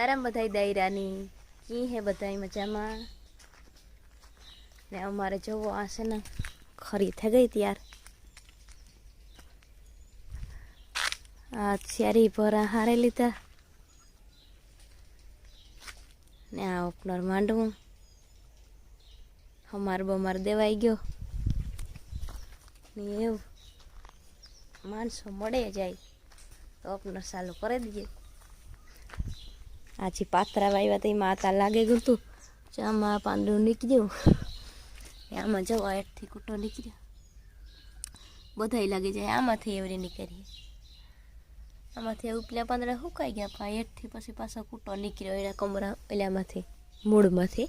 સીતારામ બધાય દાયરાની. કી હે બધાય મજામાં? ને અમારે જોવો, આ છે ને ખરી થઈ ગઈ ત્યાર. આ ચારી ભરા હારે લીધા. ને આ ઓપનર માંડવું. હમાર બમાર દેવાઈ ગયો. ને એવું. માણસો મળે જાય. તો ઓપનર ચાલુ કરી દઈએ. આજે પાત્રા વાવ્યા તો એમાં આતા લાગે ગયું ચામાં પાંદડું નીકળ્યું આમાં જવા હેઠથી કૂટો નીકળ્યો બધાય લાગી જાય આમાંથી એવરી નીકળીએ. આમાંથી ઉપલા પાંદડા સુકાઈ ગયા, પણ હેઠથી પછી પાછો કૂટો નીકળ્યો એના કમરા ઓલામાંથી મૂળમાંથી.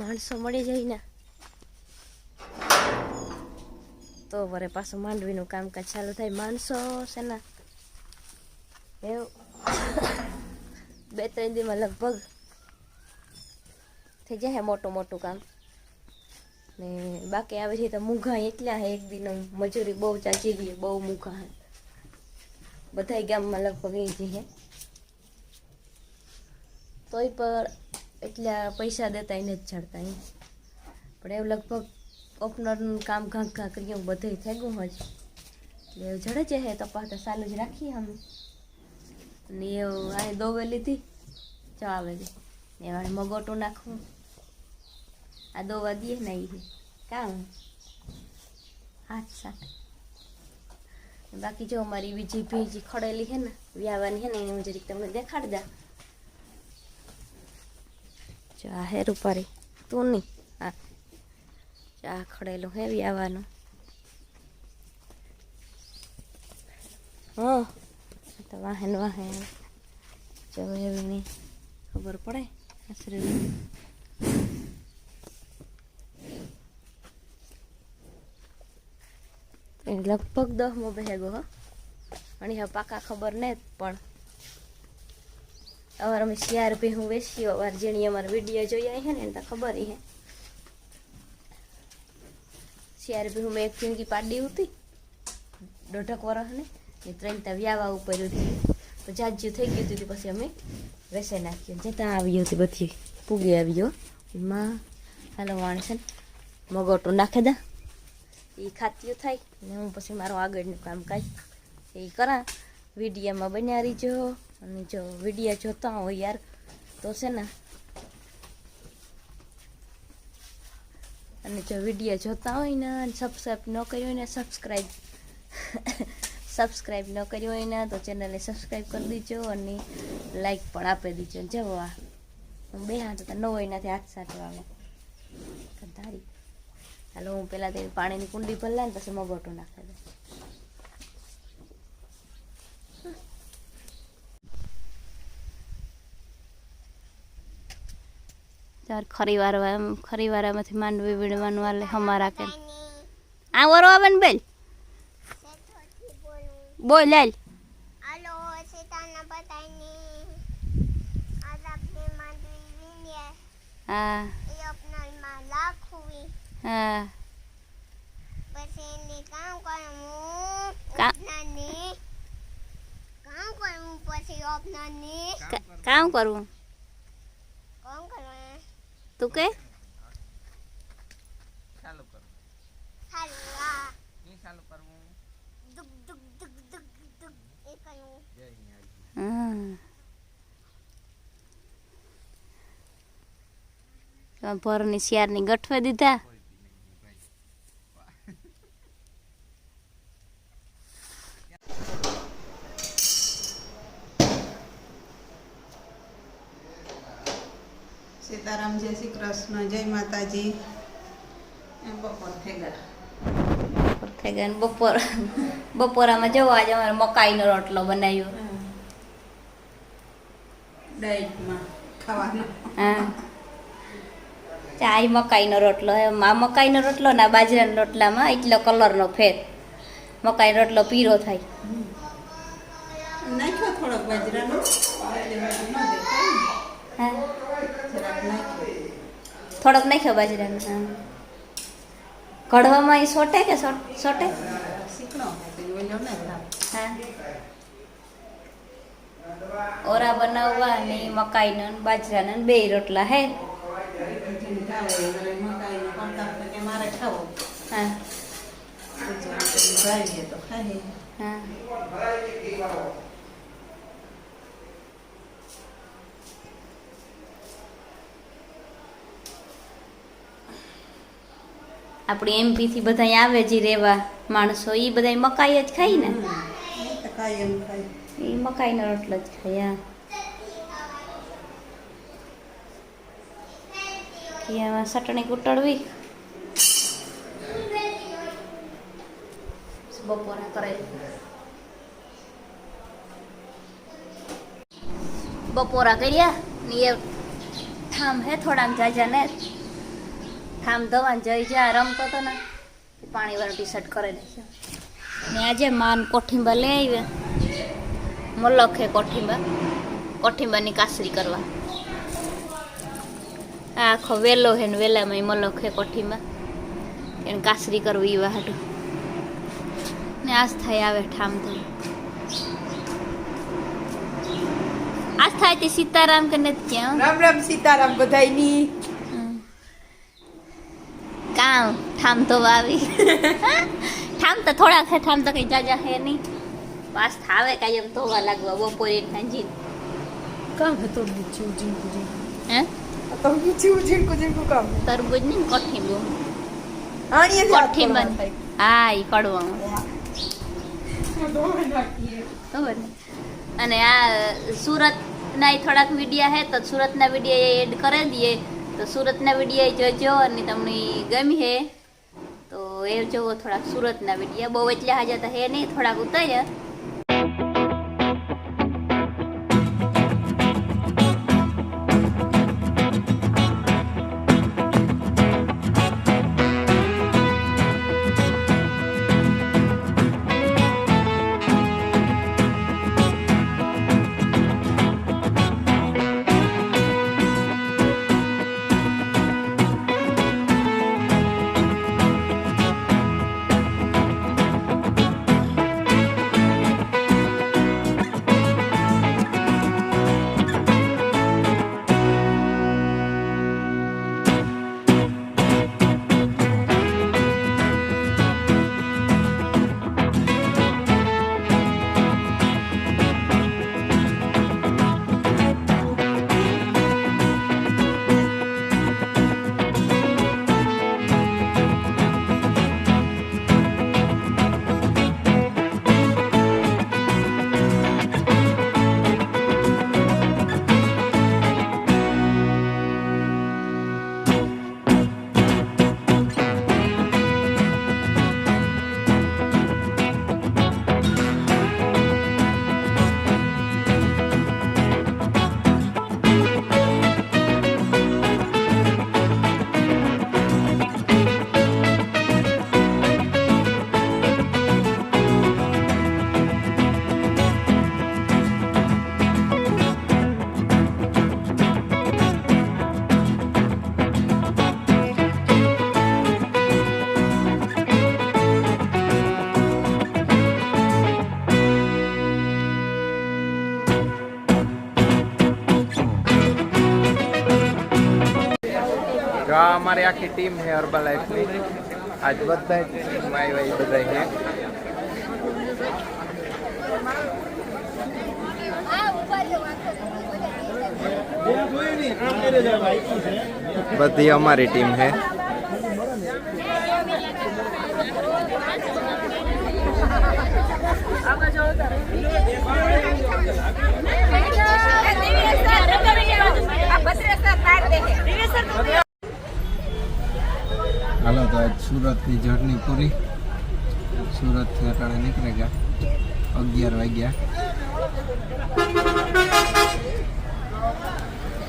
માણસો મળી જાય ને. તો વરે પાછું માંડવીનું કામકાજ ચાલુ થાય. માણસો છે ને એવું. બે ત્રણ દિવસમાં લગભગ થઈ જાય મોટું મોટું કામ. ને બાકી આવે છે તો મૂંઘા એટલા હે એક દિન મજૂરી બહુ ચાચી ગઈ બહુ મૂંઘા હે. બધાય ગામમાં લગભગ એ જ હે. તોય પર એટલા પૈસા દેતા એને જ ચડતા એમ. પણ એવું લગભગ ઓપનરનું કામ ઘાં ઘાં કરીએ બધે થઈ ગયું હોય. એટલે એવું જડે છે તો ચાલુ જ રાખીએ અમે. ને એવું આ દોવે લીધી. ચાવે છે ને વાળે મગોટું નાખવું. આ દોવા દઈએ ને એ કામ હાથ સાથે. બાકી જો અમારી બીજી ભીજી ખડેલી છે ને, વ્યાવાની છે ને, એની હું જરીક તમને દેખાડ દા ચા હે રૂપારી તું નહીં હા ચા ખડેલું હે વ્યાવાનું. હા. તો વાહન વાહન જો એવી નહીં ખબર પડે, આશરે. લગભગ દસમો બેગો હો. અને હવે પાકા ખબર ને પણ. અવાર અમે શિયાર ભી હું વેસી અવાર જેણી અમારા વીડિયો આવી હે ને, એને તો ખબર હે. શિયાર ભી હું મેં એક જિંદગી પાડી હતી દોઢક વર્ષ ને. ત્રણ ત્યાં વ્યાવા ઉપર તો જાજ્યું થઈ ગયું હતું પછી અમે વેસે નાખ્યું જતાં આવ્યું હતી બધી પૂગી આવ્યો એમાં હાલો માણસે મગોટો નાખે દા એ ખાત્યું થાય ને હું પછી મારું આગળનું કામકાજ એ કરા વિડીયામાં બન્યા રહીજો અને જો વિડીયા જોતા હોય યાર તો છે ને અને જો વિડીયા જોતા હોય ને સબસ્ક્રાઈબ ન કર્યું હોય ને સબસ્ક્રાઈબ સબસ્ક્રાઈબ ન કર્યું હોય ને, તો ચેનલને સબસ્ક્રાઈબ કરી દીજો અને લાઈક પણ આપી દીજો. જવા બે હાથ હતા, ન હોય એનાથી હાથ સાથે આવે ધારી હાલો, હું પહેલાં તેની પાણીની કુંડી ભરલા ને પછી મગોટો નાખી દઉં ચાર ખરી વારવા ખરી વારામાંથી માંડવી વીણવાનું આલે, હમારા કે આ વરો આવે ને બેલ બોલ લાલ હાલો સીતાના બધાની આજ આપણે માંડવી વીણીએ. હા. એ અપનામાં લાખવી. હા. પછી એને કામ કરવું કા- અપનાની કામ કરવું પછી અપનાની કામ કરવું. કામ કરવું તું કે ચાલુ કરવું હાલો આ નહીં ચાલુ કરવું દુક દુક દુક દુક દુક એ કરવું જય ન્યાજી હા ભરની શિયારની ગઠવે દીધા. સીતારામ જય શ્રી કૃષ્ણ જય માતાજી. બપોર થઈ ગયા. બપોર થઈ ગયા બપોર. બપોરામાં જવો આજે અમારે મકાઈનો રોટલો બનાવ્યો. ડાયટમાં ખાવાનો ઈ મકાઈનો રોટલો હે આ મકાઈનો રોટલો ને આ બાજરાના રોટલામાં એટલો કલરનો ફેર મકાઈનો રોટલો પીરો થાય નાખ્યો થોડોક બાજરાનો થોડોક નાખ્યો બાજરાનો કઢવામાં એ સોટે કે સોટે શીખણો. હા ઓરા બનાવવા મકાઈ મકાઈનો ને બાજરાના ને બે રોટલા, હે? આપડી હા. આપણી એમપી થી બધા આવે જે રેવા માણસો એ બધા મકાઈ જ ખાઈ ને? એ એમ ખાય. એ મકાઈનો રોટલો જ ખાય હા. ખીયામાં ચટણી કુટડવી બપોરે કરે બપોરા કર્યા ને એ ઠામ હે થોડાક જાજા ને. ઠામ ધવાન જઈ જા રમતો તો ને. પાણી વાળું ટી શર્ટ કરે નાખ્યો. ને આજે માન કોઠીંબા લઈ આવ્યા. મલક હે કોઠીંબા. કોઠીંબાની કાસરી કરવા. આખો વેલો હે ને વેલામાં મલક હે કોઠીંબા. એને કાસરી કરવી એવા હાટું ને આજ થાય આવે ઠામ તો આજ થાય તે સીતારામ કે નથી ક્યાં? રામ રામ સીતારામ બધાયની. કામ ઠામ તો આવી. ઠામ તો થોડા છે ઠામ તો કઈ જાજા હે નહીં. પાસ થાવે કાયમ ધોવા લાગવા બપોરે ખાંજી કામ હતો બીજું જીંકુ જીંકુ હે? તો બીજું જીંકુ જીંકુ કામ તરબૂજ ને કોઠીંબો. આણીએ કોઠીંબા હા ઈ કડવાનું અને આ સુરતના ના થોડાક વિડીયા હે તો સુરતના વિડીયા એડ કરી દઈએ. તો સુરતના વિડીયા જોજો અને તમને ગમી હે. એ જોવો થોડાક સુરતના વિડીયા બહુ એટલે હાજર તો હે નહીં? થોડાક ઉતાર્યા. આ અમારી આખી ટીમ છે હર્બલ લાઈફની આજ બધા જ team આવ્યા એ બધા છે બધી અમારી ટીમ છે હાલો તો આજ સુરતની જર્ની પૂરી. સુરતથી અટાણે નીકળી ગયા. અગિયાર વાગ્યા.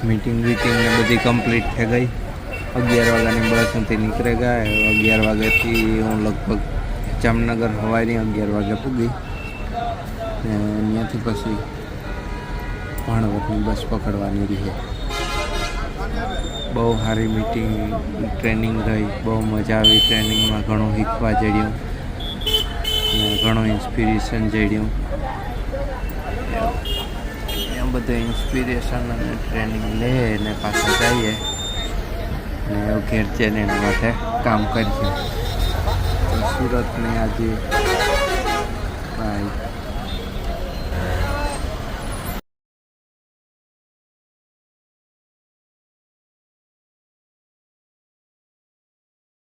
મીટિંગ વીટિંગ ને બધી કમ્પ્લીટ થઈ ગઈ. અગિયાર વાગ્યાની બસ હતી નીકળી ગયા. હવે અગિયાર વાગ્યાથી હું લગભગ જામનગર હવાઈની અગિયાર વાગે પૂગી. ને ત્યાંથી પછી ભાણવતની બસ પકડવાની રહી. બહુ સારી મીટિંગ ટ્રેનિંગ રહી બહુ મજા આવી ટ્રેનિંગમાં ઘણું શીખવા જડ્યું. ઘણું ઇન્સ્પિરેશન જડ્યું. બધું ઇન્સ્પિરેશન અને ટ્રેનિંગ લે અને પાછા જઈએ. અને ઘેર જઈને એના માટે કામ કરીએ સુરતની આજે ભાઈ